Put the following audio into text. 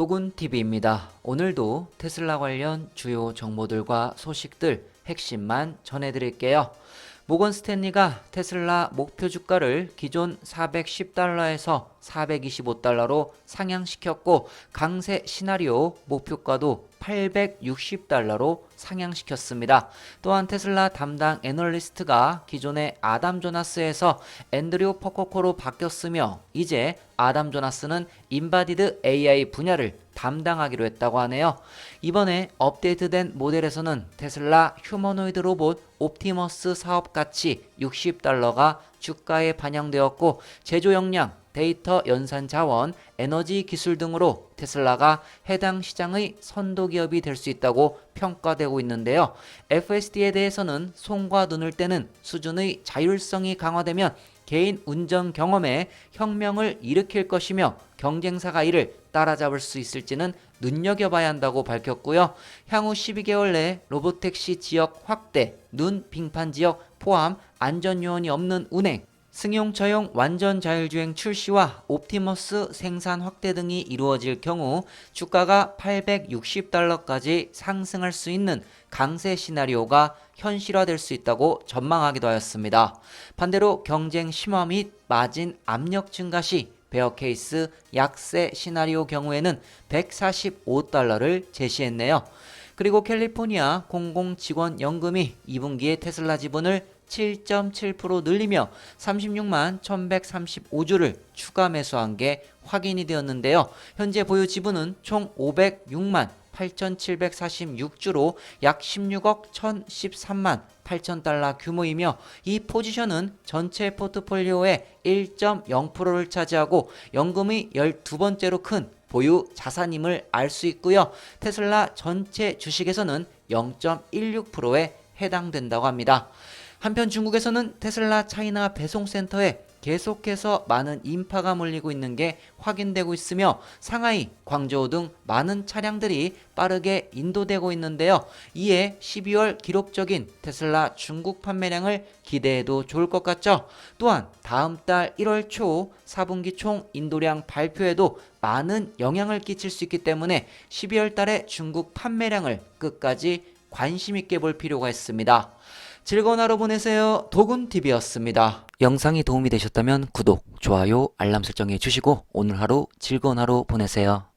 도군TV입니다. 오늘도 테슬라 관련 주요 정보들과 소식들 핵심만 전해드릴게요. 모건 스탠리가 테슬라 목표 주가를 기존 410달러에서 425달러로 상향시켰고 강세 시나리오 목표가도 860달러로 상향시켰습니다. 또한 테슬라 담당 애널리스트가 기존의 아담 조나스에서 앤드류 퍼코코로 바뀌었으며 이제 아담 조나스는 인바디드 AI 분야를 담당하기로 했다고 하네요. 이번에 업데이트된 모델에서는 테슬라 휴머노이드 로봇 옵티머스 사업 가치 60달러가 주가에 반영되었고 제조 역량, 데이터 연산 자원, 에너지 기술 등으로 테슬라가 해당 시장의 선도 기업이 될 수 있다고 평가되고 있는데요. FSD에 대해서는 손과 눈을 떼는 수준의 자율성이 강화되면 개인 운전 경험에 혁명을 일으킬 것이며 경쟁사가 이를 따라잡을 수 있을지는 눈여겨봐야 한다고 밝혔고요. 향후 12개월 내 로보택시 지역 확대, 눈 빙판 지역 포함 안전 요원이 없는 운행, 승용 차용 완전 자율주행 출시와 옵티머스 생산 확대 등이 이루어질 경우 주가가 860달러까지 상승할 수 있는 강세 시나리오가 현실화될 수 있다고 전망하기도 하였습니다. 반대로 경쟁 심화 및 마진 압력 증가 시 베어 케이스 약세 시나리오 경우에는 145달러를 제시했네요. 그리고 캘리포니아 공공직원연금이 2분기에 테슬라 지분을 7.7% 늘리며 36만 1135주를 추가 매수한 게 확인이 되었는데요. 현재 보유 지분은 총 506만 8,746주로 약 16억 1,013만 8천 달러 규모이며 이 포지션은 전체 포트폴리오의 1.0%를 차지하고 연금이 12번째로 큰 보유 자산임을 알 수 있고요. 테슬라 전체 주식에서는 0.16%에 해당된다고 합니다. 한편 중국에서는 테슬라 차이나 배송센터에 계속해서 많은 인파가 몰리고 있는 게 확인되고 있으며 상하이, 광저우 등 많은 차량들이 빠르게 인도되고 있는데요. 이에 12월 기록적인 테슬라 중국 판매량을 기대해도 좋을 것 같죠. 또한 다음 달 1월 초 4분기 총 인도량 발표에도 많은 영향을 끼칠 수 있기 때문에 12월 달에 중국 판매량을 끝까지 관심 있게 볼 필요가 있습니다. 즐거운 하루 보내세요. 도군TV였습니다. 영상이 도움이 되셨다면 구독, 좋아요, 알람 설정해 주시고 오늘 하루 즐거운 하루 보내세요.